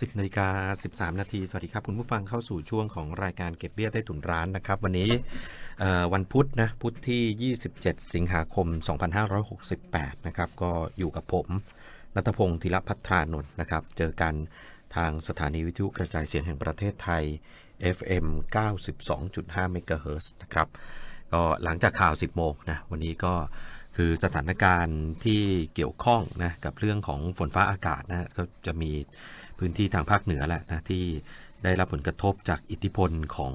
10นาฬิกา13 นาที สวัสดีครับ คุณผู้ฟังเข้าสู่ช่วงของรายการเก็บเบี้ยใต้ถุนร้านนะครับ วันนี้วันพุธนะพุธที่ 27 สิงหาคม 2568 นะครับ ก็อยู่กับผมนัทพงศ์ธีรพัฒรานนท์นะครับ เจอกันทางสถานีวิทยุกระจายเสียงแห่งประเทศไทย FM 92.5 MHz นะครับ ก็หลังจากข่าว 10 โมงนะ วันนี้ก็คือสถานการณ์ที่เกี่ยวข้องนะกับเรื่องของฝนฟ้าอากาศนะก็จะมี พื้นที่ทางภาคเหนือแหละนะที่ได้รับผลกระทบจากอิทธิพลของ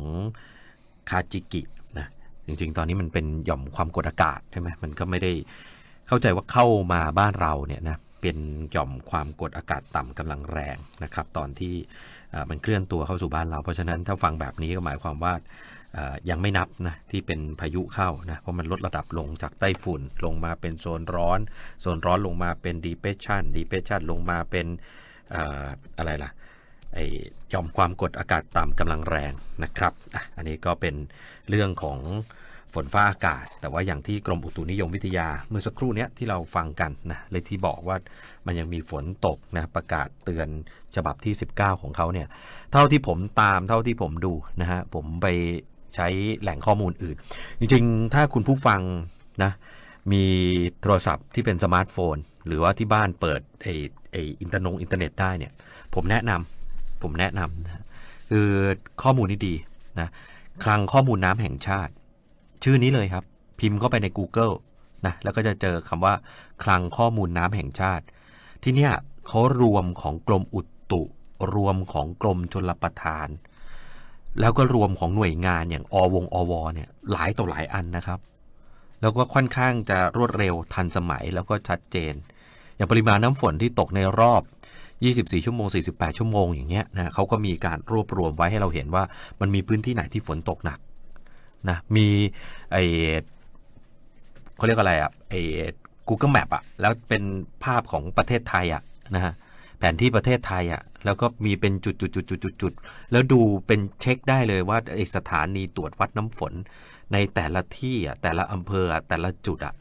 คาจิกินะจริงๆ ตอนนี้มันเป็นหย่อมความกดอากาศใช่ไหมมันก็ไม่ได้เข้าใจว่าเข้ามาบ้านเราเนี่ยนะเป็นหย่อมความกดอากาศต่ำกำลังแรงนะครับ ตอนที่มันเคลื่อนตัวเข้าสู่บ้านเรา เพราะฉะนั้นถ้าฟังแบบนี้ก็หมายความว่ายังไม่นับนะที่เป็นพายุเข้านะเพราะมันลดระดับลงจากไต้ฝุ่นลงมาเป็นโซนร้อน โซนร้อนลงมาเป็นดีเพชชันดีเพชชันลงมาเป็น อะไรล่ะไอยอมความกดอากาศต่ำกำลังแรงนะครับออันนี้ก็เป็นเรื่องของฝนฟ้าอากาศ แต่ว่าอย่างที่กรมอุตุนิยมวิทยาเมื่อสักครู่นี้ที่เราฟังกันนะเลยที่บอกว่ามันยังมีฝนตกนะประกาศเตือนฉบับที่ 19 ของเขาเนี่ยเท่าที่ผมตามเท่าที่ผมดูนะฮะผมไปใช้แหล่งข้อมูลอื่น จริงๆ ถ้าคุณผู้ฟังนะมีโทรศัพท์ที่เป็นสมาร์ทโฟน หรือว่าที่บ้านเปิดไอ ออินเทอร์นงอินเทอร์เน็ตได้เนี่ยผมแนะนำผมแนะนำนะคือข้อมูลนี้ดีนะคลังข้อมูลน้ำแห่งชาติ ชื่อนี้เลยครับ พิมพ์เข้าไปใน Google นะแล้วก็จะเจอคำว่าคลังข้อมูลน้ำแห่งชาติ ที่เนี่ยเขารวมของกรมอุตุ รวมของกรมชลประทาน แล้วก็รวมของหน่วยงานอย่างอวงอวเนี่ยหลายต่อหลายอันนะครับ แล้วก็ค่อนข้างจะรวดเร็วทันสมัยแล้วก็ชัดเจน อย่างปริมาณน้ำฝนที่ตกในรอบ 24 ชั่วโมง 48 ชั่วโมงอย่างเงี้ยนะเขาก็มีการรวบรวมไว้ให้เราเห็นว่ามันมีพื้นที่ไหนที่ฝนตกหนักนะมีไอเขาเรียกอะไรอะไอ Google Map อะแล้วเป็นภาพของประเทศไทยอะนะฮะแผนที่ประเทศไทยอะแล้วก็มีเป็นจุดจุดจุดจุดจุดจุดแล้วดูเป็นเช็คได้เลยว่าไอสถานีตรวจวัดน้ำฝน ในแต่ละที่อะแต่ละอำเภออะแต่ละจุดอะ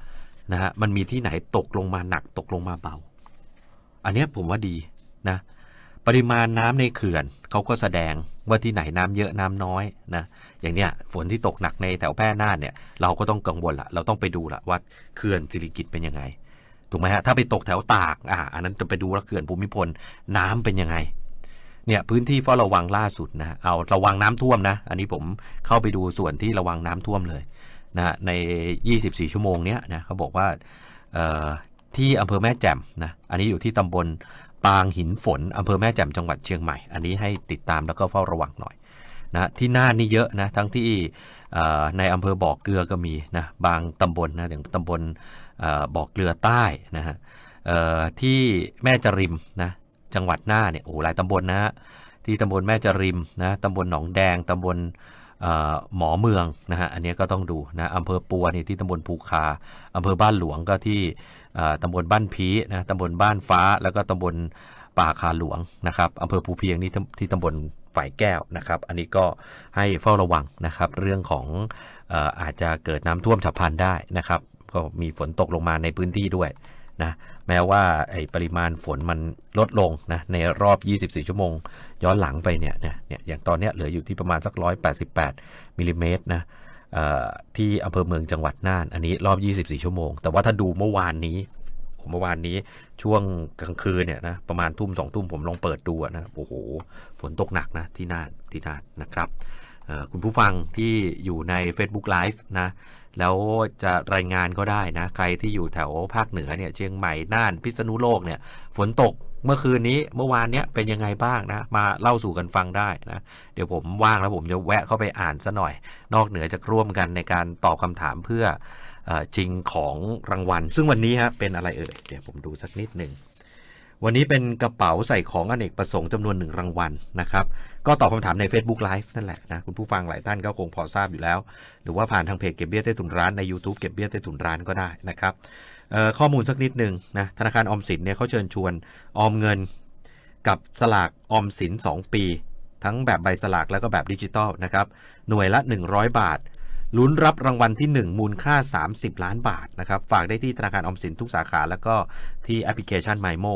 นะฮะมันมีที่ไหนตกลงมาหนักตกลงมาเบา อันนี้ผมว่าดีนะปริมาณน้ำในเขื่อนเขาก็แสดงว่าที่ไหนน้ำเยอะน้ำน้อยนะอย่างเนี้ยฝนที่ตกหนักในแถวแพร่น่านเนี่ยเราก็ต้องกังวลละเราต้องไปดูละว่าเขื่อนสิริกิตเป็นยังไงถูกไหมฮะถ้าไปตกแถวตากอ่าอันนั้นจะไปดูว่าเขื่อนภูมิพลน้ำเป็นยังไงเนี่ยพื้นที่เฝ้าระวังล่าสุดนะเอาระวังน้ำท่วมนะ อันนี้ผมเข้าไปดูส่วนที่ระวังน้ำท่วมเลย นะใน 24 ชั่วโมงเนี้ยนะเขาบอกว่าที่อำเภอแม่แจ่มนะอันนี้อยู่ที่ตำบลปางหินฝนอำเภอแม่แจ่มจังหวัดเชียงใหม่ อันนี้ให้ติดตามแล้วก็เฝ้าระวังหน่อยนะที่น่านนี่เยอะนะทั้งที่ในอำเภอบ่อเกลือก็มีนะบางตำบลนะอย่างตำบลเอ่อบ่อเกลือใต้นะฮะที่แม่จริมนะจังหวัดน่านเนี่ยโอ้หลายตำบลนะฮะที่ตำบลแม่จริมนะตำบลหนองแดงตำบล หมอเมืองนะฮะอันนี้ก็ต้องดูนะอำเภอปัวนี่ที่ตำบลภูคาอำเภอบ้านหลวงก็ที่ตำบลบ้านพีนะตำบลบ้านฟ้าแล้วก็ตำบลป่าคาหลวงนะครับอำเภอภูเพียงนี่ที่ตำบลฝ่ายแก้วนะครับ อันนี้ก็ให้เฝ้าระวังนะครับ เรื่องของอาจจะเกิดน้ำท่วมฉับพลันได้นะครับ ก็มีฝนตกลงมาในพื้นที่ด้วยนะแม้ว่าไอ้ปริมาณฝนมันลดลงนะในรอบ 24 ชั่วโมง ย้อนหลังไปเนี่ยเนี่ยเนี่ยอย่างตอนเนี้ยเหลืออยู่ที่ประมาณสัก 188มิลลิเมตรนะที่อำเภอเมืองจังหวัดน่าน อันนี้รอบ 24 ชั่วโมง แต่ว่าถ้าดูเมื่อวานนี้เมื่อวานนี้ช่วงกลางคืนเนี่ยนะประมาณทุ่มสองทุ่มผมลองเปิดดูนะโอ้โหฝนตกหนักนะที่น่านที่น่านนะครับคุณผู้ฟังที่อยู่ใน Facebook Live นะแล้วจะรายงานก็ได้นะ ใครที่อยู่แถวภาคเหนือเนี่ยเชียงใหม่น่านพิษณุโลกเนี่ยฝนตก เมื่อคืนนี้เมื่อวานเนี้ยเป็นยังไงบ้างนะ มาเล่าสู่กันฟังได้นะเดี๋ยวผมว่างแล้วผมจะแวะเข้าไปอ่านซะหน่อย นอกเหนือจากร่วมกันในการตอบคำถามเพื่อจริงของรางวัล ซึ่งวันนี้ฮะเป็นอะไรเอ่ยเดี๋ยวผมดูสักนิดหนึ่งวันนี้เป็นกระเป๋าใส่ของอเนกประสงค์จำนวนหนึ่งรางวัลนะครับ ก็ตอบคำถามใน Facebook Live นั่นแหละนะคุณผู้ฟังหลายท่านก็คงพอทราบอยู่แล้ว หรือว่าผ่านทางเพจเก็บเบี้ยใต้ถุนร้านใน YouTube เก็บเบี้ยใต้ถุนร้านก็ได้นะครับ ข้อมูลสักนิดหนึ่งนะธนาคารออมสินเนี่ยเขาเชิญชวนออมเงินกับสลากออมสิน 2 ปี ทั้งแบบใบสลากแล้วก็แบบดิจิตอลนะครับหน่วยละ 100 บาทลุ้นรับรางวัลที่ 1 มูลค่า 30 ล้านบาทนะครับฝากได้ที่ธนาคารออมสินทุกสาขา แล้วก็ที่แอปพลิเคชัน m y m o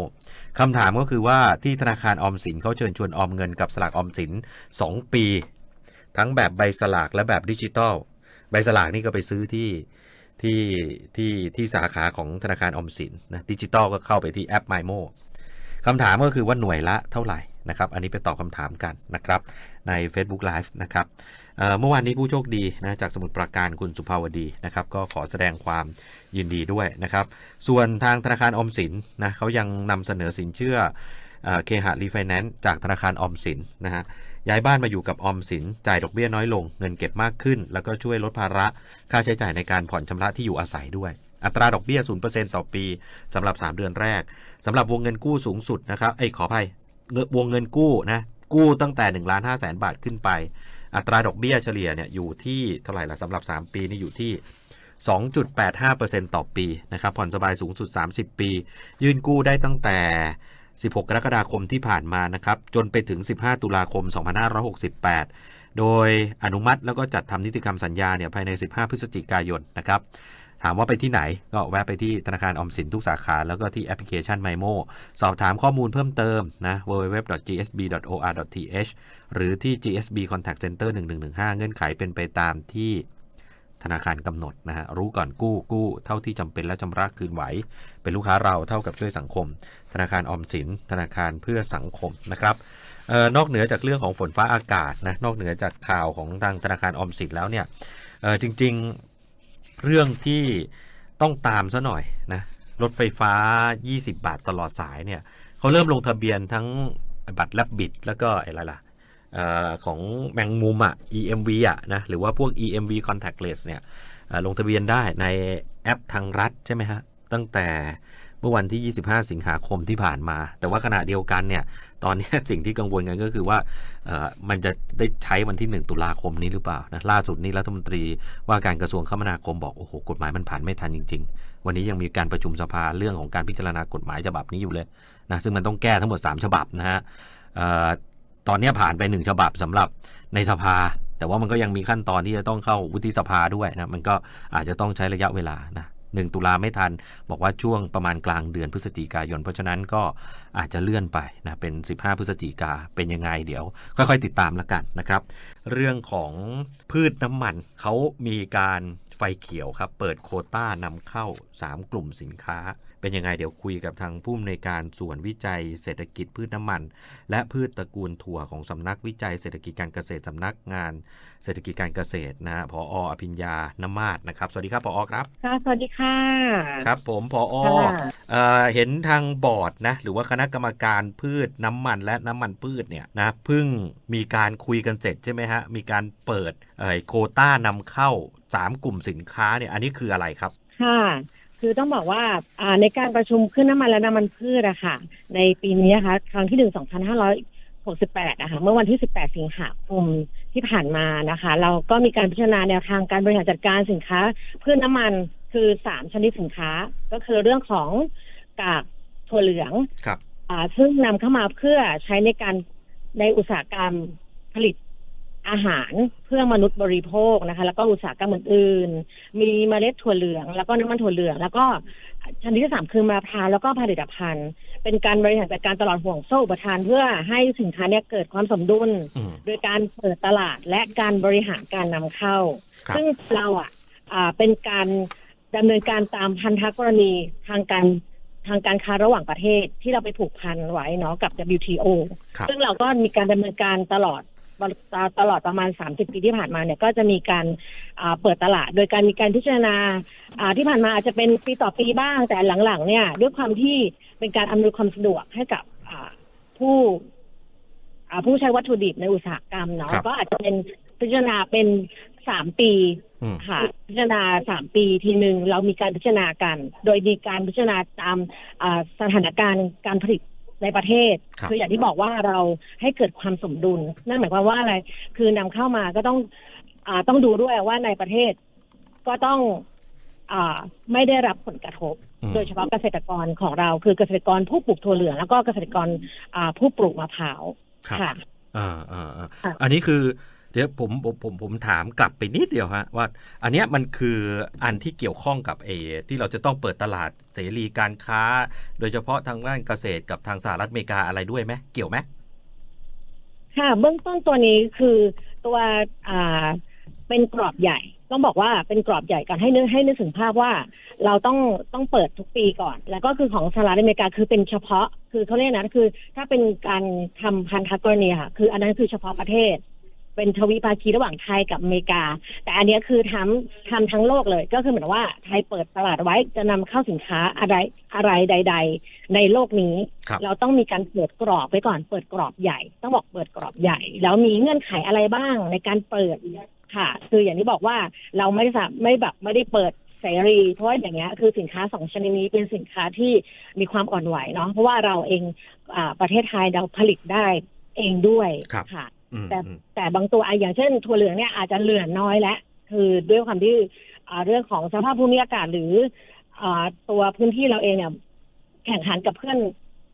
คำถามก็คือว่าที่ธนาคารออมสินเขาเชิญชวนออมเงินกับสลากออมสิน 2 ปี ทั้งแบบใบสลากและแบบดิจิตอลใบสลากนี่ก็ไปซื้อที่ ที่ที่ที่สาขาของธนาคารออมสินนะดิจิตอลก็เข้าไปที่แอป m y m o คำถามก็คือว่าหน่วยละเท่าไหร่นะครับ อันนี้ไปตอบคำถามกันนะครับใน Facebook Live นะครับเมื่อวานนี้ผู้โชคดีนะจากสมุทรปราการคุณสุภาวดีนะครับก็ขอแสดงความยินดีด้วยนะครับ ส่วนทางธนาคารออมสินนะเขายังนำเสนอสินเชื่อเอ่อเคหะรีไฟแนนซ์จากธนาคารออมสินนะฮะ ย้ายบ้านมาอยู่กับออมสิน จ่ายดอกเบี้ยน้อยลง เงินเก็บมากขึ้น แล้วก็ช่วยลดภาระ ค่าใช้จ่ายในการผ่อนชำระที่อยู่อาศัยด้วย อัตราดอกเบี้ย 0%ต่อปีสำหรับ 3 เดือนแรกสำหรับวงเงินกู้สูงสุดนะครับเอ้ขออภัยเงินวงเงินกู้นะกู้ตั้งแต่1ล้าน5แสนบาทขึ้นไป อัตราดอกเบี้ยเฉลี่ยเนี่ยอยู่ที่เท่าไหร่ละสำหรับ 3 ปีนี่อยู่ที่ 2.85%ต่อปีนะครับผ่อนสบายสูงสุด 30 ปี ยื่นกู้ได้ตั้งแต่ 16 กรกฎาคมที่ผ่านมานะครับ จนไปถึง 15 ตุลาคม 2568 โดยอนุมัติแล้วก็จัดทำนิติกรรมสัญญาเนี่ยภายใน 15 พฤศจิกายนนะครับถามว่าไปที่ไหน ก็แวะไปที่ธนาคารออมสินทุกสาขาแล้วก็ที่แอปพลิเคชัน MyMo สอบถามข้อมูลเพิ่มเติมนะ www.gsb.or.th หรือที่ GSB Contact Center 1115 เงื่อนไขเป็นไปตามที่ธนาคารกำหนดนะฮะรู้ก่อนกู้กู้ เท่าที่จำเป็นและชำระคืนไหว เป็นลูกค้าเราเท่ากับช่วยสังคม ธนาคารออมสิน ธนาคารเพื่อสังคมนะครับออนอกเหนือจากเรื่องของฝนฟ้าอากาศนะนอกเหนือจากข่าวของทางธนาคารออมสินแล้วเนี่ยออจริงๆเรื่องที่ต้องตามซะหน่อยนะรถไฟฟ้า 20 บาทตลอดสายเนี่ยเขาเริ่มลงทะเบียนทั้งบัตรแลบบิดแล้วก็อะไรล่ะออของแมงมุมอะ EMV อะนะหรือว่าพวก EMV contactless เนี่ยลงทะเบียนได้ในแอปทางรัฐใช่ไหมฮะตั้งแต่ เมื่อวันที่ 25 สิงหาคมที่ผ่านมา แต่ว่าขณะเดียวกันเนี่ย ตอนนี้สิ่งที่กังวลกันก็คือว่ามันจะได้ใช้วันที่ 1 ตุลาคมนี้หรือเปล่านะล่าสุดนี้รัฐมนตรีว่าการกระทรวงคมนาคมบอกโอ้โหกฎหมายมันผ่านไม่ทันจริง ๆ วันนี้ยังมีการประชุมสภาเรื่องของการพิจารณากฎหมายฉบับนี้อยู่เลยนะซึ่งมันต้องแก้ทั้งหมด 3 ฉบับนะฮะตอนนี้ผ่านไป 1 ฉบับสำหรับในสภาแต่ว่ามันก็ยังมีขั้นตอนที่จะต้องเข้าวุฒิสภาด้วยนะ มันก็อาจจะต้องใช้ระยะเวลานะ หนึ่งตุลาไม่ทัน บอกว่าช่วงประมาณกลางเดือนพฤศจิกายน เพราะฉะนั้นก็อาจจะเลื่อนไปนะเป็น 15 พฤศจิกาเป็นยังไงเดี๋ยว ค่อยๆ ติดตามแล้วกันนะครับ เรื่องของพืชน้ำมันเขามีการไฟเขียวครับ เปิดโคต้านำเข้า 3 กลุ่มสินค้า เป็นยังไงเดี๋ยวคุยกับทางผู้อำนวยการส่วนวิจัยเศรษฐกิจพืชน้ำมัน และพืชตระกูลถั่วของสำนักวิจัยเศรษฐกิจการเกษตรสำนักงานเศรษฐกิจการเกษตรนะฮะผออภิญญาน้ำมาศนะครับ สวัสดีครับผอครับค่ะสวัสดีค่ะ ครับผมผอค่ะเอ่อเห็นทางบอร์ดนะหรือว่าคณะกรรมการพืชน้ำมัน และน้ำมันพืชเนี่ยนะเพิ่งมีการคุยกันเสร็จใช่ไหมฮะมีการเปิดเอ่อโควต้านำเข้า 3 กลุ่มสินค้าเนี่ยอันนี้คืออะไรครับค่ะ คือต้องบอกว่าอ่าในการประชุมขึ้นน้ำมันและน้ำมันพืชอะค่ะ ในปีนี้นะคะครั้งที่หนึ่งสองพันห้าร้อยหกสิบแปดนะคะเมื่อวันที่สิบแปดสิงหาคมที่ผ่านมานะคะ เราก็มีการพิจารณาแนวทางการบริหารจัดการสินค้าพืชน้ำมันคือสามชนิดสินค้า ก็คือเรื่องของกากถั่วเหลืองครับ อ่าซึ่งนำเข้ามาเพื่อใช้ในการในอุตสาหกรรมผลิต อาหารเพื่อมนุษย์บริโภคนะคะ แล้วก็อุตสาหกรรมอื่นๆ มีเมล็ดถั่วเหลือง แล้วก็น้ำมันถั่วเหลือง แล้วก็ชนิดที่สามคือมะพร้าวแล้วก็ผลิตภัณฑ์ เป็นการบริหารจัดการตลอดห่วงโซ่อุปทานเพื่อให้สินค้าเนี่ยเกิดความสมดุลอืมโดยการเปิดตลาดและการบริหารการนำเข้าครับซึ่งเราอะอ่าเป็นการดำเนินการตามพันธกรณีทางการทางการค้าระหว่างประเทศที่เราไปผูกพันไว้เนาะกับ WTO ครับซึ่งเราก็มีการดำเนินการตลอด ตลอดประมาณ 30 ปีที่ผ่านมาเนี่ยก็จะมีการอ่าเปิดตลาด โดยการมีการพิจารณาอ่าที่ผ่านมาอาจจะเป็นปีต่อปีบ้างแต่หลังๆ เนี่ย ด้วยความที่เป็นการอำนวยความสะดวกให้กับอ่าผู้อ่าผู้ใช้วัตถุดิบในอุตสาหกรรมเนาะครับก็อาจจะเป็นพิจารณาเป็นสามปีอืมค่ะ พิจารณาสามปีทีหนึ่งเรามีการพิจารณากัน โดยมีการพิจารณาตามอ่าสถานการณ์การผลิต ในประเทศครับออย่างที่บอกว่าเราให้เกิดความสมดุล นั่นหมายความว่าอะไร คือนำเข้ามาก็ต้องอ่าต้องดูด้วยว่าในประเทศก็ต้องอ่าไม่ได้รับผลกระทบอืมโดยเฉพาะเกษตรกรของเรา คือเกษตรกรผู้ปลูกถั่วเหลืองแล้วก็เกษตรกรอ่าผู้ปลูกมะพร้าวครับค่ะอ่าอ่าอ่าค่ะอันนี้คือ เดี๋ยวผมผมผมผมถามกลับไปนิดเดียวฮะว่า อันเนี้ยมันคืออันที่เกี่ยวข้องกับเอที่เราจะต้องเปิดตลาดเสรีการค้า โดยเฉพาะทางด้านเกษตรกับทางสหรัฐอเมริกาอะไรด้วยไหมเกี่ยวไหมค่ะ เบื้องต้นตัวนี้คือตัวอ่าเป็นกรอบใหญ่ต้องบอกว่าเป็นกรอบใหญ่ก่อนให้นึกให้นึกถึงภาพว่าเราต้องต้องเปิดทุกปีก่อน แล้วก็คือของสหรัฐอเมริกาคือเป็นเฉพาะ คือเขาเรียกนะคือ ถ้าเป็นการทำพันธกรณีค่ะ คืออันนั้นคือเฉพาะประเทศ เป็นทวิภาคีระหว่างไทยกับอเมริกา แต่อันเนี้ยคือทำทำทั้งโลกเลย ก็คือเหมือนว่าไทยเปิดตลาดไว้จะนำเข้าสินค้าอะไรอะไรใด ๆ ในโลกนี้ครับเราต้องมีการเปิดกรอบไว้ก่อนเปิดกรอบใหญ่ ต้องบอกเปิดกรอบใหญ่ แล้วมีเงื่อนไขอะไรบ้างในการเปิดค่ะ คืออย่างที่บอกว่าเราไม่ได้สาไม่แบบไม่ได้เปิดเสรี เพราะว่าอย่างเงี้ยคือสินค้าสองชนิดนี้เป็นสินค้าที่มีความอ่อนไหวเนาะเพราะว่าเราเองอ่าประเทศไทยเราผลิตได้เองด้วยครับค่ะอืม แต่อืมแต่บางตัวอะอย่างเช่นถั่วเหลืองเนี่ยอาจจะเหลือน้อยแล้วคือด้วยความที่อ่าเรื่องของสภาพภูมิอากาศหรืออ่าตัวพื้นที่เราเองเนี่ยแข่งขันกับเพื่อน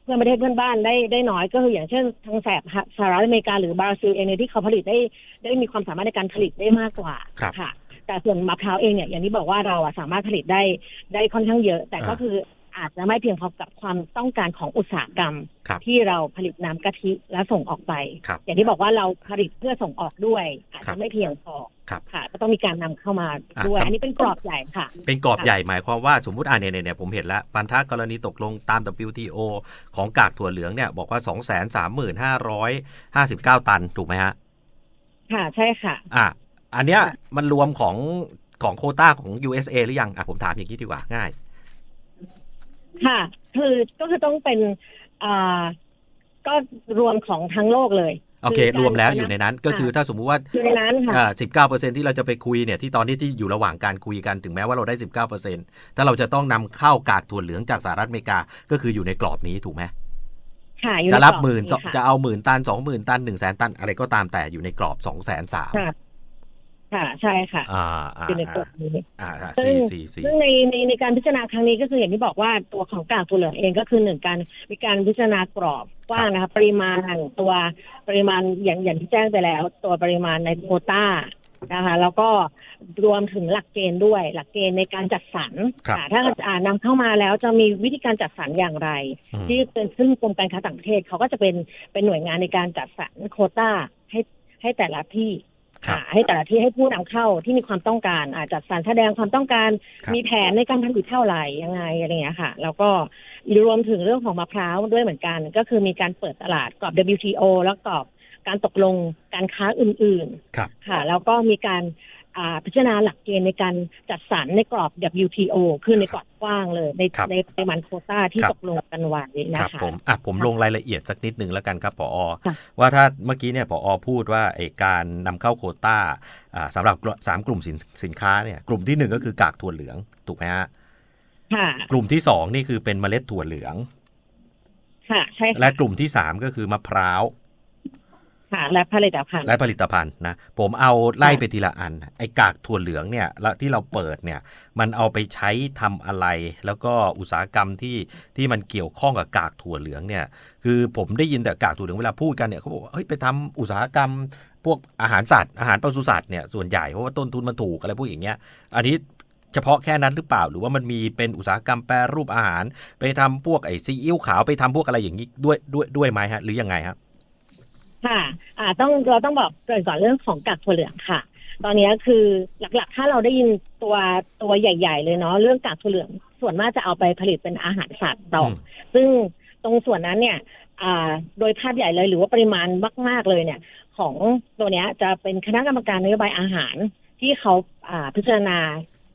เพื่อนประเทศเพื่อนบ้านได้ได้น้อยก็คืออย่างเช่นทางแสบสหรัฐอเมริกาหรือบราซิลเองเนี่ยที่เขาผลิตได้ได้มีความสามารถในการผลิตได้มากกว่าครับค่ะแต่ส่วนมะพร้าวเองเนี่ยอย่างที่บอกว่าเราอะสามารถผลิตได้ได้ค่อนข้างเยอะ แต่ก็อ่าคือ อาจจะไม่เพียงพอกับความต้องการของอุตสาหกรรมครับที่เราผลิตน้ำกะทิและส่งออกไปครับอย่างที่บอกว่าเราผลิตเพื่อส่งออกด้วย อาจครัจะบไม่เพียงพอครับค่ะก็ต้องมีการนำเข้ามาอะด้วยครับอันนี้เป็นกรอบใหญ่ค่ะ เป็นกรอบค่ะใหญ่หมายความว่าสมมุติอ่าเนี่ยเนี่ยเนี่ยผมเห็นแล้วปันทากรณีตกลงตาม WTO ของกากถั่วเหลืองเนี่ยบอกว่า 235,559ตันถูกไหมฮะค่ะใช่ค่ะ อะ อันเนี้ยมันรวมของของโควต้าของ USA หรือยังอะผมถามอย่างนี้ดีกว่าง่าย ค่ะ คือก็คือต้องเป็นอ่าก็รวมของทั้งโลกเลยโอเคคือการรวมแล้วอยู่ในนั้นก็คือถ้าสมมุติว่าอยู่ในนั้นค่ะอ่าสิบเก้าเปอร์เซ็นที่เราจะไปคุยเนี่ยที่ตอนนี้ที่อยู่ระหว่างการคุยกันถึงแม้ว่าเราได้สิบเก้าเปอร์เซ็นถ้าเราจะต้องนำเข้ากากถั่วเหลืองจากสหรัฐอเมริกาก็คืออยู่ในกรอบนี้ถูกไหมค่ะอยู่จะในรับกอหมื่นค่ะจะเอาหมื่นตันสองหมื่นตันหนึ่งแสนตันอะไรก็ตามแต่อยู่ในกรอบสองแสนสาม ค่ะค่ะใช่ค่ะอ่าอ่าอยู่ในกรอบนี้อ่าอ่าซึ่สี่งสี่สี่ซึ่งในในในการพิจารณาครั้งนี้ก็คืออย่างที่บอกว่าตัวของกากถั่วเหลืองเองก็คือหนึ่งการมีการพิจารณากรอบกว้างนะคะปริมาณตัวปริมาณอย่างอย่างที่แจ้งไปแล้ว ตัวปริมาณในโควต้านะคะแล้วก็รวมถึงหลักเกณฑ์ด้วย หลักเกณฑ์ในการจัดสรรครับค่ะถ้าอ่านำเข้ามาแล้วจะมีวิธีการจัดสรรอย่างไรอืมที่เป็นซึ่งกรมการค้าต่างประเทศเขาก็จะเป็นเป็นหน่วยงานในการจัดสรรโควต้าให้ให้แต่ละที่ครับอ่า ให้แต่ละที่ให้ผู้นำเข้าที่มีความต้องการอาจัดสรรแสดงความต้องการครับมีแผนในการผลิตเท่าไหร่ยังไงอะไรอย่างเงี้ยค่ะ แล้วก็รวมถึงเรื่องของมะพร้าวด้วยเหมือนกัน ก็คือมีการเปิดตลาดกรอบ WTO แล้วกรอบการตกลงการค้าอื่นครับๆค่ะ แล้วก็มีการอ่า พิจารณาหลักเกณฑ์ในการจัดสรรในกรอบ WTO คือในกรอบกว้างเลย ในครับในปริมาณโควต้าที่ครับตกลงกันไว้คนะรับคะผมอะผมลงรายละเอียดสักนิดหนึ่งแล้วกันครับผอค่ะว่าถ้าเมื่อกี้เนี่ยผอพูดว่าไอ้การนำเข้าโควต้าอ่าสำหรับสามกลุ่มสินสินค้าเนี่ยกลุ่มที่หนึ่งก็คือกากถั่วเหลือง ถูกไหมฮะค่ะกลุ่มที่สองนี่คือเป็นเมล็ดถั่วเหลือง ค่ะใช่ค่ะและกลุ่มที่สามก็คือมะพร้าว ค่ะและผลิตภัณฑ์และผลิตภัณฑ์นะผมเอาไล่ไปทีละอัน ไอ้กากถั่วเหลืองเนี่ยแล้วที่เราเปิดเนี่ย มันเอาไปใช้ทำอะไร แล้วก็อุตสาหกรรมที่ที่มันเกี่ยวข้องกับกากถั่วเหลืองเนี่ย คือผมได้ยินแต่กากถั่วเหลืองเวลาพูดกันเนี่ยเขาบอกว่าเฮ้ยไปทำอุตสาหกรรม พวกอาหารสัตว์อาหารปศุสัตว์เนี่ยส่วนใหญ่เพราะว่าต้นทุนมันถูกอะไรพวกอย่างเงี้ย อันนี้เฉพาะแค่นั้นหรือเปล่าหรือว่ามันมีเป็นอุตสาหกรรมแปรรูปอาหาร ไปทำพวกไอ้ซีอิ๊วขาวไปทำพวกอะไรอย่างนี้ด้วยด้วยด้วยไหมฮะหรือยังไงฮะ ค่ะอ่าต้องเราต้องบอกเกรินก่อนเรื่องของกากถั่วเหลืองค่ะ ตอนนี้คือหลักๆ ถ้าเราได้ยินตัวตัวใหญ่ ๆ เลยเนาะเรื่องกากถั่วเหลือง ส่วนมากจะเอาไปผลิตเป็นอาหารสัตว์ต่ออมซึ่งตรงส่วนนั้นเนี่ยอ่าโดยภาพใหญ่เลยหรือว่าปริมาณมาก ๆ เลยเนี่ย ของตัวเนี้ยจะเป็นคณะกรรมการนโยบายอาหารที่เขาอ่าพิจารณา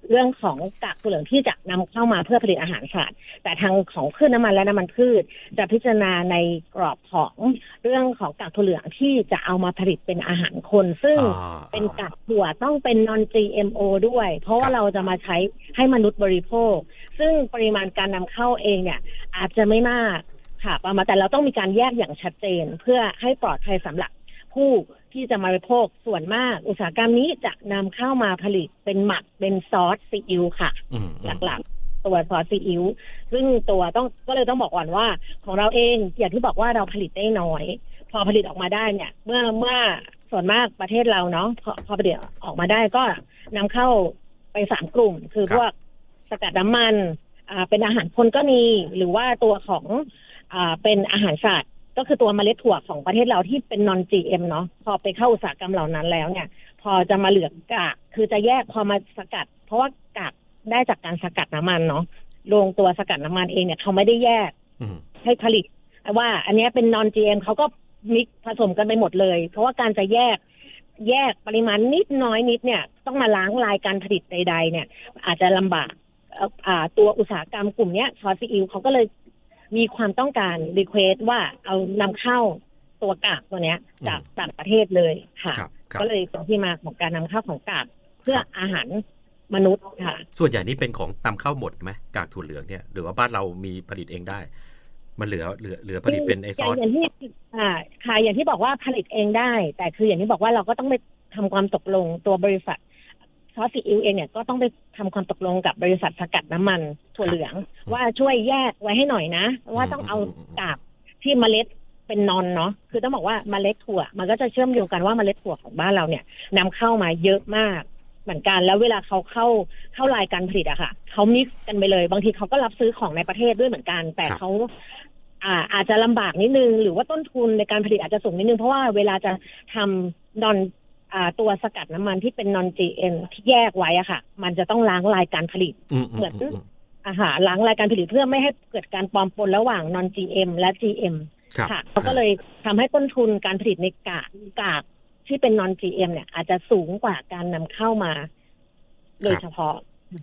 เรื่องของกากถั่วเหลืองที่จะนำเข้ามาเพื่อผลิตอาหารสัตว์แต่ทางของพืชน้ำมันและน้ำมันพืช จะพิจารณาในกรอบของเรื่องของกากถั่วเหลืองที่จะเอามาผลิตเป็นอาหารคน ซึ่งอ่าเป็นกากถั่วต้องเป็น non GMO ด้วย เพราะครัว่าบเราจะมาใช้ให้มนุษย์บริโภค ซึ่งปริมาณการนำเข้าเองเนี่ย อาจจะไม่มากค่ะประมาณแต่เราต้องมีการแยกอย่างชัดเจน เพื่อให้ปลอดภัยสำหรับผู้ ที่จะมาบริโภคส่วนมาก อุตสาหกรรมนี้จะนำเข้ามาผลิตเป็นหมักเป็นซอสซีอิ๊วค่ะอืมอืมหลักๆ ตัวซอสซีอิ๊วซึ่งตัวต้องก็เลยต้องบอกก่อนว่า ของเราเองอย่างที่บอกว่าเราผลิตได้น้อย พอผลิตออกมาได้เนี่ย เมื่อเมื่อส่วนมากประเทศเราเนาะพอพอประเดี๋ยวออกมาได้ก็นำเข้าไปสามกลุ่ม คือครับพวกสกัดน้ำมัน อ่าเป็นอาหารคนก็มีหรือว่าตัวของอ่าเป็นอาหารสัตว์ ก็คือตัวเมล็ดถั่วของประเทศเราที่เป็น non GM เนาะพอไปเข้าอุตสาหกรรมเหล่านั้นแล้วเนี่ย พอจะมาเหลือกกากคือจะแยกพอมาสกัด เพราะว่ากากได้จากการสกัดน้ำมันเนาะโรงตัวสกัดน้ำมันเองเนี่ยเขาไม่ได้แยกอืมให้ผลิตว่า อันเนี้ยเป็น non GM เขาก็มิกผสมกันไปหมดเลย เพราะว่าการจะแยกแยกปริมาณนิดน้อยนิดเนี่ย ต้องมาล้างลายการผลิตใด ๆ เนี่ย อาจจะลำบากเอ่ออ่าตัวอุตสาหกรรมกลุ่มเนี้ยซอสซีอิ๊วเขาก็เลย มีความต้องการรีเควสว่าเอานำเข้าตัวกากตัวเนี้ย จากต่างประเทศเลยค่ะครับครับก็เลยเป็นที่มาของการนำเข้าของกากเพื่ออาหารมนุษย์ค่ะ ส่วนใหญ่นี่เป็นของนำเข้าหมดไหมกากถั่วเหลืองเนี่ยหรือว่าบ้านเรามีผลิตเองได้ มันเหลือเหลือเหลือผลิตเป็นไอซอสอย่างที่อ่าค่ะอย่างที่บอกว่าผลิตเองได้ แต่คืออย่างที่บอกว่าเราก็ต้องไปทำความตกลงตัวบริษัท ซอสซีอิ๊วเองเนี่ยก็ต้องไปทำความตกลงกับบริษัทสกัดน้ำมันถั่วเหลือง ว่าช่วยแยกไว้ให้หน่อยนะ ว่าต้องเอากากที่เมล็ดเป็นนอนเนาะคือต้องบอกว่าเมล็ดถั่ว มันก็จะเชื่อมโยงกันว่าเมล็ดถั่วของบ้านเราเนี่ยนำเข้ามาเยอะมากเหมือนกันแล้วเวลาเขาเข้าเข้ารายการผลิตอะค่ะเขามิกซ์กันไปเลย บางทีเขาก็รับซื้อของในประเทศด้วยเหมือนกัน แต่ครับเขาอ่าอาจจะลำบากนิดนึง หรือว่าต้นทุนในการผลิตอาจจะสูงนิดนึง เพราะว่าเวลาจะทำนอนอ่า ตัวสกัดน้ำมันที่เป็นนอน GM ที่แยกไว้อะค่ะ มันจะต้องล้างรายการผลิตอืมอืเหมือนอืมอาหารล้างรายการผลิตเพื่อไม่ให้เกิดการปลอมปนระหว่างนอน GM และ GM ครับค่ะเขาก็เลยทำให้ต้นทุนการผลิตในกากกากที่เป็นนอน GM เนี่ย อาจจะสูงกว่าการนำเข้ามา โดยเฉพาะ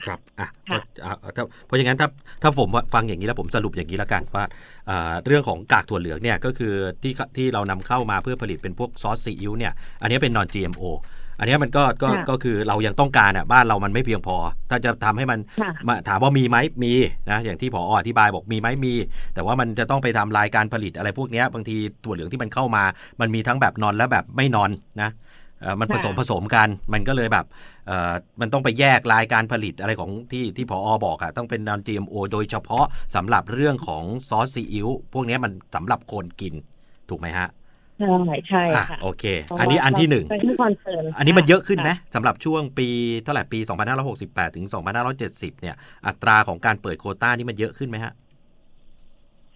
ครับอะค่ะอะอะถ้าเพราะอย่างนั้นถ้าถ้าผมฟังอย่างนี้แล้วผมสรุปอย่างนี้แล้วกันว่าอ่าเรื่องของกากถั่วเหลืองเนี่ยก็คือที่ที่เรานำเข้ามาเพื่อผลิตเป็นพวกซอสซีอิ๊วเนี่ยอันนี้เป็น non GMO อันนี้มันก็ก็ค่ะก็คือเรายังต้องการอะบ้านเรามันไม่เพียงพอ ถ้าจะทำให้มันค่ะมาถามว่ามีไหมมีนะอย่างที่ผออธิบายบอกมีไหมมี แต่ว่ามันจะต้องไปทำรายการผลิตอะไรพวกเนี้ยบางทีถั่วเหลืองที่มันเข้ามา มันมีทั้งแบบนอนและแบบไม่นอนนะเอ่อ มันผค่ะสมผสมกัน มันก็เลยแบบเอ่อมันต้องไปแยกรายการผลิตอะไรของที่ที่ผออบอกอะต้องเป็นนอน GMO โดยเฉพาะสำหรับเรื่องของซอสซีอิ๊วพวกเนี้ยมันสำหรับคนกินถูกไหมฮะใช่ใช่อะค่ะโอเค อันนี้อันที่หนึ่งเป็นที่คอนเซิร์นอันนี้มันเยอะขึ้นไหมสำหรับช่วงปีเท่าไหร่ปี 2568 ถึง 2570 เนี่ย อัตราของการเปิดโควต้านี่มันเยอะขึ้นไหมฮะ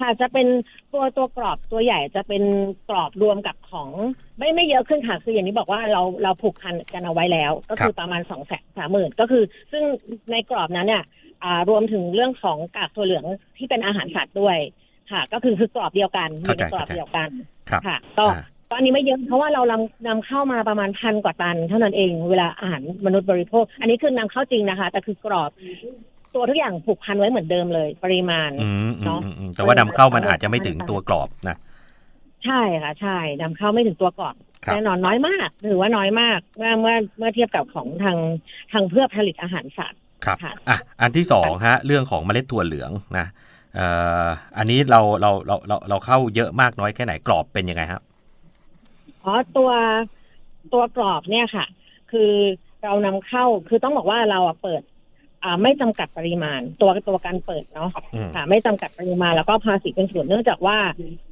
ค่ะจะเป็นตัวตัวกรอบตัวใหญ่จะเป็นกรอบรวมกับของไม่ไม่เยอะขึ้นค่ะคืออย่างนี้บอกว่าเราเราผูกพันกันเอาไว้แล้ว ก็คือประมาณสองแสนสามหมื่นก็คือ ซึ่งในกรอบนั้นเนี่ยอ่ารวมถึงเรื่องของกากถั่วเหลืองที่เป็นอาหารสัตว์ด้วยค่ะ ก็คือคือกรอบเดียวกันอยู่เข้าใจในกรอบเข้าใจเดียวกันครับค่ะก็อ่าตอนนี้ไม่เยอะเพราะว่าเรานำนำเข้ามาประมาณพันกว่าตัน เท่านั้นเองเวลาอาหารมนุษย์บริโภค อันนี้คือนำเข้าจริงนะคะ แต่คือกรอบ ตัวทุกอย่างผูกพันไว้เหมือนเดิมเลย ปริมาณอืมอืมเนาะอืมอืมแต่ว่านำเข้ามันอาจจะไม่ถึงตัวกรอบนะใช่ค่ะใช่นำเข้าไม่ถึงตัวกรอบครับแน่นอนน้อยมากถือว่าน้อยมากเมื่อเมื่อเมื่อเทียบกับของทางทางเพื่อผลิตอาหารสัตว์ครับค่ะอะอันที่สองฮะ เรื่องของเมล็ดถั่วเหลืองนะเอ่ออันนี้เราเราเราเราเราเข้าเยอะมากน้อยแค่ไหนกรอบเป็นยังไงครับอ๋อตัวตัวกรอบเนี่ยค่ะ คือเรานำเข้าคือต้องบอกว่าเราอะเปิดอ่า ไม่จำกัดปริมาณ ตัวตัวการเปิดเนาะอืมค่ะไม่จำกัดปริมาณแล้วก็ภาษีเป็นส่วนเนื่องจากว่า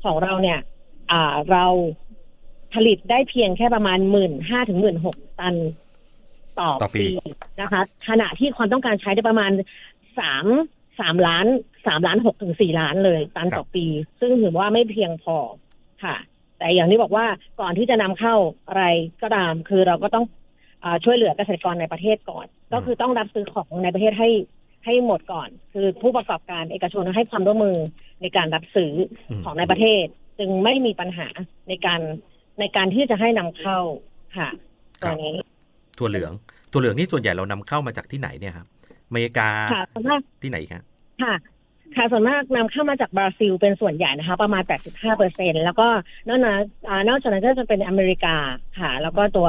ของเราเนี่ยอ่าเราผลิตได้เพียงแค่ประมาณหมื่นห้าถึงหมื่นหกตันต่อต่อปีปีนะคะ ขณะที่ความต้องการใช้ได้ประมาณสามสามล้านสามล้านหกถึงสี่ล้านเลยตันต่อปี ซึ่งถือว่าไม่เพียงพอค่ะ แต่อย่างที่บอกว่าก่อนที่จะนำเข้าอะไรก็ตาม คือเราก็ต้องอา ช่วยเหลือเกษตรกรในประเทศก่อน ก็คือต้องรับซื้อของในประเทศให้ให้หมดก่อน คือผู้ประกอบการเอกชนให้ความร่วมมือในการรับซื้ออืมของในประเทศ จึงไม่มีปัญหาในการในการที่จะให้นำเข้าค่ะตัวนี้ถั่วเหลืองถั่วเหลืองนี่ส่วนใหญ่เรานำเข้ามาจากที่ไหนเนี่ยครับอเมริกาค่ะส่วนมากที่ไหนครับค่ะ ค่ะส่วนมากนำเข้ามาจากบราซิลเป็นส่วนใหญ่นะคะ ประมาณ 85เปอร์เซ็นแล้วก็นอกนั้นอ่านอกจากนั้นก็จะเป็นอเมริกาค่ะ แล้วก็ตัว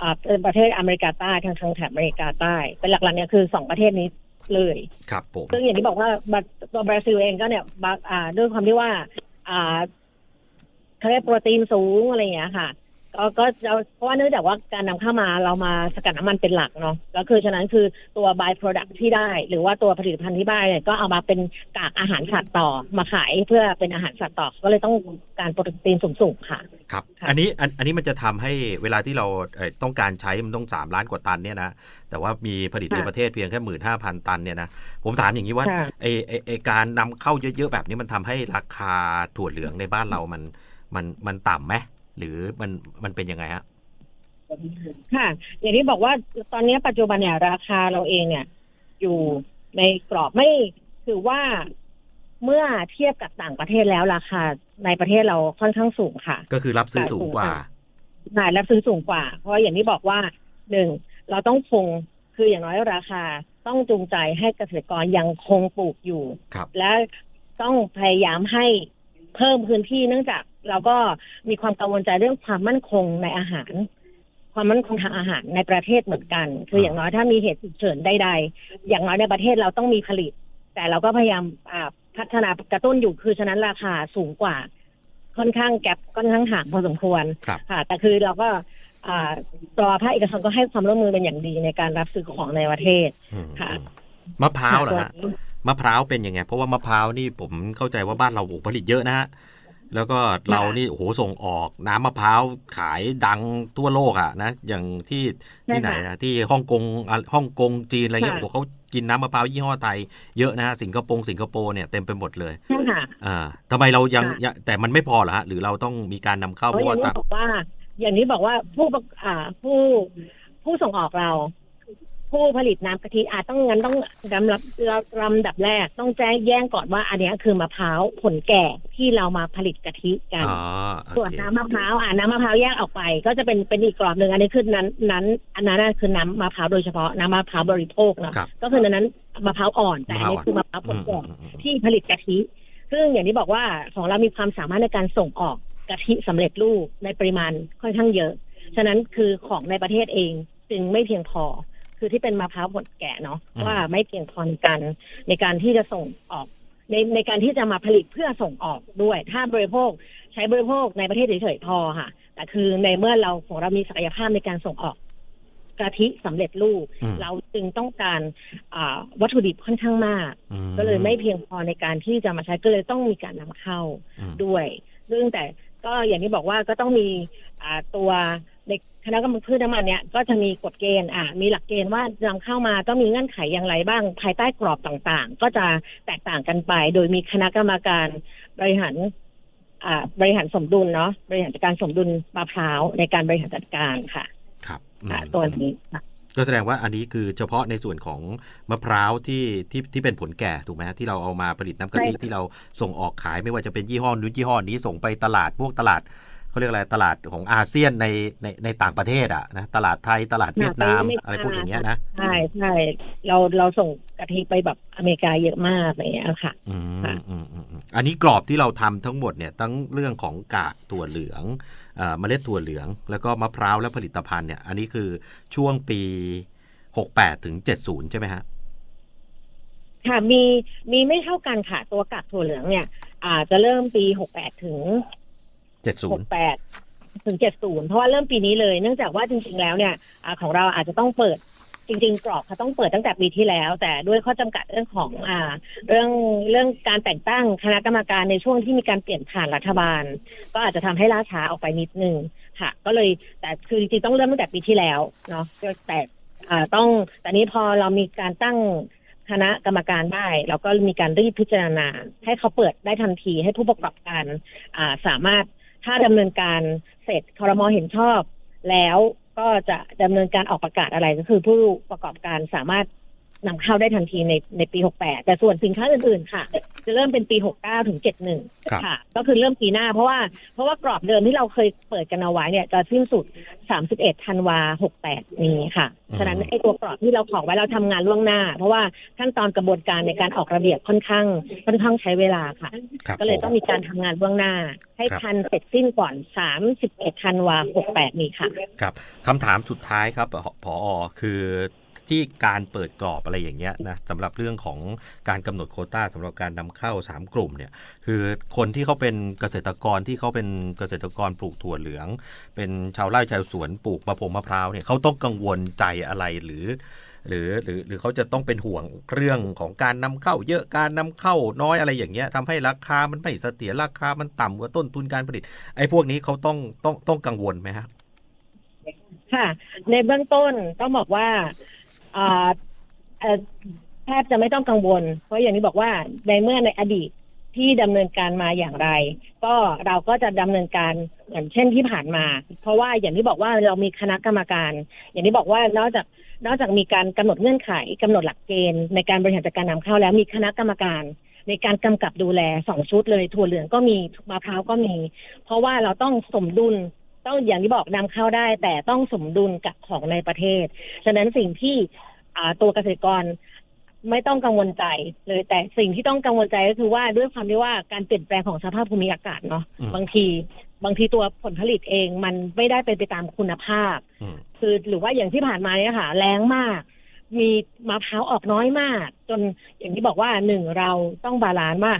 อ่าเป็นประเทศอเมริกาใต้ทางทางแถบอเมริกาใต้ เป็นหลักๆเนี่ยคือสองประเทศนี้เลยครับผมซึ่งอย่างที่บอกว่าบราตัวบราซิลเองก็เนี่ยบาอ่าด้วยความที่ว่าอ่าเขาเรียกโปรตีนสูงอะไรอย่างเงี้ยค่ะ ก็ก็เราเพราะว่าเนื่องจากว่าการนำเข้ามาเรามาสกัดน้ำมันเป็นหลักเนาะก็คือฉะนั้นคือตัว by product ที่ได้ หรือว่าตัวผลิตภัณฑ์ที่ได้เนี่ยก็เอามาเป็นกากอาหารสัตว์ต่อมาขายเพื่อเป็นอาหารสัตว์ต่อก็เลยต้องการโปรตีนสูงๆค่ะ ครับ ค่ะ อันนี้อันอันนี้มันจะทำให้เวลาที่เราเอ่อต้องการใช้มันต้อง 3 ล้านกว่าตันเนี่ยนะแต่ว่ามีผลิตในค่ะประเทศเพียงแค่หมื่นห้าพันตันเนี่ยนะผมถามอย่างนี้ว่าค่ะ ไอไอไอการนำเข้าเยอะๆแบบนี้มันทำให้ราคาถั่วเหลืองในบ้านเรามันมันมันต่ำไหม หรือมันมันเป็นยังไงฮะค่ะ อย่างที่บอกว่าตอนนี้ปัจจุบันเนี่ย ราคาเราเองเนี่ย อยู่ในกรอบไม่ถือว่าเมื่อเทียบกับต่างประเทศแล้วราคาในประเทศเราค่อนข้างสูงค่ะ ก็คือรับซื้อสูงกว่าใช่และซื้อสูงกว่า เพราะว่าอย่างที่บอกว่าหนึ่งเราต้องคงคืออย่างน้อยราคาต้องจูงใจให้เกษตรกรยังคงปลูกอยู่ครับและต้องพยายามให้เพิ่มพื้นที่เนื่องจาก เราก็มีความกังวลใจเรื่องความมั่นคงในอาหาร ความมั่นคงทางอาหารในประเทศเหมือนกัน คืออย่างน้อยถ้ามีเหตุฉุกเฉินใดๆอย่างน้อยในประเทศเราต้องมีผลิต แต่เราก็พยายามอ่าพัฒนากระตุ้นอยู่คือฉะนั้นราคาสูงกว่า ค่อนข้างแกลบค่อนข้างห่างพอสมควรครับค่ะแต่คือเราก็อ่าตัวภาคเอกชนก็ให้ความร่วมมือเป็นอย่างดีในการรับซื้อของในประเทศอืมค่ะอืมมะพร้าวเหรอฮะส่วนนี้มะพร้าวเป็นยังไง เพราะว่ามะพร้าวนี่ผมเข้าใจว่าบ้านเราโอ้โหผลิตเยอะนะฮะ แล้วก็เรานี่โอ้โหส่งออกน้ำมะพร้าวขายดังทั่วโลกอะนะอย่างที่ที่ไหนนะที่ฮ่องกงอะฮ่องกงจีนอะไรเงี้ยค่ะโอ้โหเขากินน้ำมะพร้าวยี่ห้อไทยเยอะนะฮะสิงคโปร์สิงคโปร์เนี่ยเต็มไปหมดเลยใช่ค่ะอ่าทำไมเรายังค่ะยังแต่มันไม่พอเหรอฮะหรือเราต้องมีการนำเข้าเพเพราะราะอย่าว่างที่ต่างบอกว่าอย่างนี้บอกว่าผู้ประอ่าผู้ผู้ส่งออกเรา ผู้ผลิตน้ำกะทิอาจต้องงั้นต้องลำรับลำดับแรก ต้องแจ้งแย่งก่อนว่าอันเนี้ยคือมะพร้าวผลแก่ที่เรามาผลิตกะทิกัน อ๋อโอส่วนเคน้ำมะพร้าวอ่าน้ำมะพร้าวแยกออกไป ก็จะเป็นเป็นอีกกรอบหนึ่งอันนี้คือนั้นนั้น อันนั้นน่ะคือน้ำมะพร้าวโดยเฉพาะน้ำมะพร้าวบริโภคเนาะครับก็คือในนั้นมะพร้าวอ่อนแต่อันนี้มะพร้าวอ่อนคือมะพร้าวผอืลมแก่อืมอืมที่ผลิตกะทิ ซึ่งอย่างที่บอกว่าของเรามีความสามารถในการส่งออกกะทิสำเร็จรูปในปริมาณค่อนข้างเยอะ ฉะนั้นคือของในประเทศเองจึงไม่เพียงพอ คือที่เป็นมะพร้าวผลแก่เนาะอืมว่าไม่เพียงพอในการในการที่จะส่งออก ในในการที่จะมาผลิตเพื่อส่งออกด้วย ถ้าบริโภคใช้บริโภคในประเทศเฉยๆพอค่ะ แต่คือในเมื่อเราของเรามีศักยภาพในการส่งออกกะทิสำเร็จรูปอืมเราจึงต้องการอ่าวัตถุดิบค่อนข้างมากอืก็เลยไม่เพียงพอในการที่จะมาใช้ก็เลยต้องมีการนำเข้าอืมด้วย ซึ่งแต่ก็อย่างที่บอกว่าก็ต้องมีอ่าตัว ในคณะกรรมการพืชน้ำมันเนี่ยก็จะมีกฎเกณฑ์อ่ามีหลักเกณฑ์ว่านำเข้ามาต้องมีเงื่อนไขอย่างไรบ้าง ภายใต้กรอบต่างๆ ก็จะแตกต่างกันไป โดยมีคณะกรรมการบริหารอ่าบริหารสมดุลเนาะบริหารจัดการสมดุลมะพร้าวในการบริหารจัดการค่ะ ครับอืมอ่าตัวนี้ค่ะก็แสดงว่าอันนี้คือเฉพาะในส่วนของมะพร้าวที่ที่ที่เป็นผลแก่ถูกไหมฮะที่เราเอามาผลิตน้ำกะทิใช่ค่ะที่เราส่งออกขายไม่ว่าจะเป็นยี่ห้อนู้นยี่ห้อนี้ส่งไปตลาดพวกตลาด เขาเรียกอะไรตลาดของอาเซียนในในในต่างประเทศอะนะตลาดไทยตลาดเวียดนามไปอเมริกาอะไรพวกอย่างเงี้ยนะใช่ใช่เราเราส่งกะทิไปแบบอเมริกาเยอะมากอะไรอย่างเงี้ยค่ะอืมค่ะอืมอืมอืมอันนี้กรอบที่เราทำทั้งหมดเนี่ยทั้งเรื่องของกากถั่วเหลืองเอ่อเมล็ดถั่วเหลือง แล้วก็มะพร้าวและผลิตภัณฑ์เนี่ย อันนี้คือช่วงปี68ถึง70ใช่ไหมฮะค่ะมีมีไม่เท่ากันค่ะตัวกักถั่วเหลืองเนี่ยอ่าจะเริ่มปีหกแปดถึง หกแปดถึงเจ็ดศูนย์เพราะว่าเริ่มปีนี้เลย เนื่องจากว่าจริง ๆ แล้วเนี่ยอของเราอาจจะต้องเปิดจริงๆ กรอบเขาต้องเปิดตั้งแต่ปีที่แล้ว แต่ด้วยข้อจำกัดเรื่องของอ่า เรื่องเรื่องการแต่งตั้งคณะกรรมการในช่วงที่มีการเปลี่ยนผ่านรัฐบาล ก็อาจจะทำให้ล่าช้าออกไปนิดนึงค่ะ ก็เลยแต่คือจริงๆต้องเริ่มตั้งแต่ปีที่แล้วเนาะแต่อ่าต้องแต่นี้พอเรามีการตั้งคณะกรรมการได้เราก็มีการรีบพิจารณา ให้เขาเปิดได้ทันทีให้ผู้ประกอบการอ่าสามารถ ถ้าดำเนินการเสร็จคอรมอเห็นชอบแล้วก็จะดำเนินการออกประกาศอะไรก็คือผู้ประกอบการสามารถ นำเข้าได้ทันทีในในปี 68 แต่ส่วนสินค้าอื่นๆค่ะ จะเริ่มเป็นปี 69 ถึง 71ครับค่ะ ก็คือเริ่มปีหน้าเพราะว่าเพราะว่ากรอบเดิมที่เราเคยเปิดกันเอาไว้เนี่ยจะสิ้นสุด 31 ธันวา 68 นี้ค่ะอืมฉะนั้นไอ้ตัวกรอบที่เราขอไว้เราทำงานล่วงหน้า เพราะว่าขั้นตอนกระบวนการในการออกระเบียบค่อนข้างค่อนข้างใช้เวลาค่ะครับก็เลยผมต้องมีการทำงานเบื้องหน้า ให้ครับทันเสร็จสิ้นก่อน 31 ธันวา 68 นี้ค่ะ ครับคำถามสุดท้ายครับผผอคือ ที่การเปิดกรอบอะไรอย่างเงี้ยนะสำหรับเรื่องของการกำหนดโคต้าสำหรับการนำเข้า 3 กลุ่มเนี่ยคือคนที่เขาเป็นเกษตรกรที่เขาเป็นเกษตรกรปลูกถั่วเหลือง เป็นชาวไร่ชาวสวนปลูกมะพร้าวมะพร้าวเนี่ยเขาต้องกังวลใจอะไรหรือหรือหรือหรือเขาจะต้องเป็นห่วงเรื่องของการนำเข้า เยอะการนำเข้าน้อยอะไรอย่างเงี้ยทำให้ราคามันไม่เสถียรราคามันต่ำกว่าต้นทุนการผลิต ไอ้พวกนี้เขาต้องต้องต้องกังวลไหมครับค่ะ ในเบื้องต้นต้องบอกว่า แทบจะไม่ต้องกังวล เพราะอย่างที่บอกว่าในเมื่อในอดีตที่ดำเนินการมาอย่างไร ก็เราก็จะดำเนินการอย่างเช่นที่ผ่านมา เพราะว่าอย่างที่บอกว่าเรามีคณะกรรมการ อย่างที่บอกว่านอกจากนอกจากมีการกำหนดเงื่อนไขกำหนดหลักเกณฑ์ในการบริหารจัดการนำเข้าแล้วมีคณะกรรมการ ในการกำกับดูแลสองชุดเลยถั่วเหลืองก็มีมะพร้าวก็มี เพราะว่าเราต้องสมดุล ต้องอย่างที่บอกนำเข้าได้ แต่ต้องสมดุลกับของในประเทศ ฉะนั้นสิ่งที่อ่าตัวเกษตรกรไม่ต้องกังวลใจเลยแต่สิ่งที่ต้องกังวลใจก็คือว่าด้วยความที่ว่าการเปลี่ยนแปลงของสภาพภูมิอากาศเนาะอืมบางทีบางทีตัวผลผลิตเองมันไม่ได้เป็นไปตามคุณภาพอืมคือหรือว่าอย่างที่ผ่านมาเนี่ยค่ะแรงมาก มีมะพร้าวออกน้อยมาก จนอย่างที่บอกว่าหนึ่งเราต้องบาลานซ์ว่า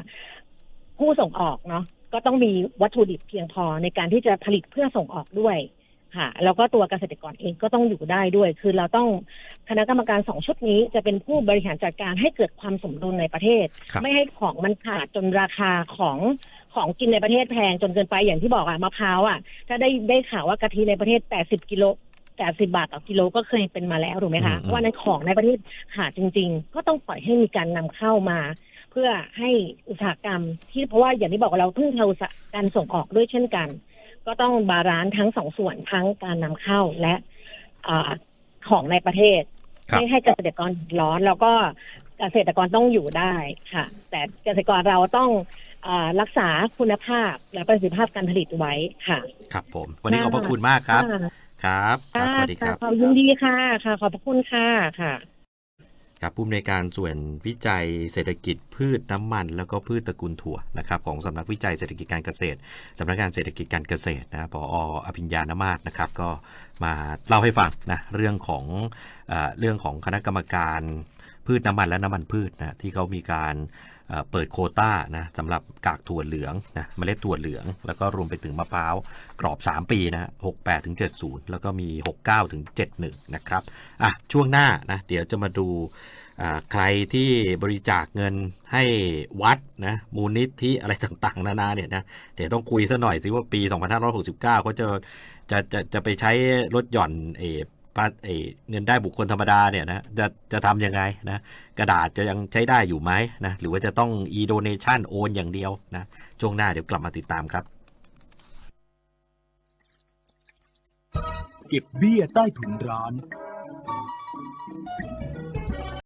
ผู้ส่งออกเนาะ ก็ต้องมีวัตถุดิบเพียงพอในการที่จะผลิตเพื่อส่งออกด้วยค่ะแล้วก็ตัวเกษตรกรเองก็ต้องอยู่ได้ด้วย คือเราต้องคณะกรรมการสองชุดนี้จะเป็นผู้บริหารจัดการให้เกิดความสมดุลในประเทศครับไม่ให้ของมันขาดจนราคาของของกินในประเทศแพงจนเกินไปอย่างที่บอกอะมะพร้าวอะถ้าได้ได้ข่าวว่ากะทิในประเทศ80กิโล80บาทต่อกิโลก็เคยเป็นมาแล้วถูกไหมคะอืมเพราะว่านั้นของในประเทศขาดจริง ๆ ก็ต้องปล่อยให้มีการนำเข้ามา เพื่อให้อุตสาหกรรม ที่เพราะว่าอย่างที่บอกว่าเราพึ่งทางอุตสาหการส่งออกด้วยเช่นกัน ก็ต้องบาลานซ์ทั้งสองส่วนทั้งการนำเข้าและอาของในประเทศครับไม่ให้เกษตรกรเดือดร้อนแล้วก็เกษตรกรต้องอยู่ได้ค่ะ แต่เกษตรกรเราต้องอารักษาคุณภาพและประสิทธิภาพการผลิตไว้ค่ะ ครับผม วันนี้ขอบพระคุณมากครับ ครับครับสวัสดีครับขอบยินดีค่ะ ค่ะ ขอบพระคุณค่ะ ค่ะ ครับผู้อำนวยการส่วนวิจัยเศรษฐกิจพืชน้ำมัน แล้วก็พืชตระกูลถั่วนะครับของสำนักวิจัยเศรษฐกิจการเกษตรสำนักงานเศรษฐกิจการเกษตรนะปออภิญญานมาศนะครับก็มาเล่าให้ฟังนะเรื่องของเอเรื่องของคณะกรรมการพืชน้ำมันและน้ำมันพืชนะที่เขามีการ เปิดโคต้านะสำหรับกากถั่วเหลืองนะเมล็ดถั่วเหลือง แล้วก็รวมไปถึงมะพร้าวกรอบ 3 ปีนะ68ถึง70แล้วก็มี69ถึง71นะครับอะช่วงหน้านะเดี๋ยวจะมาดูใครที่บริจาคเงินให้วัดนะมูลนิธิอะไรต่างๆ นานาเนี่ยนะเดี๋ยวต้องคุยซะหน่อยสิว่าปี 2569เขาจะจะจะจะไปใช้ลดหย่อนเออปาเออ เงินได้บุคคลธรรมดาเนี่ยนะจะจะทำยังไงนะกระดาษจะยังใช้ได้อยู่ไหมนะหรือว่าจะต้อง e-donation โอนอย่างเดียวนะช่วงหน้าเดี๋ยวกลับมาติดตามครับ เก็บเบี้ยใต้ถุนร้าน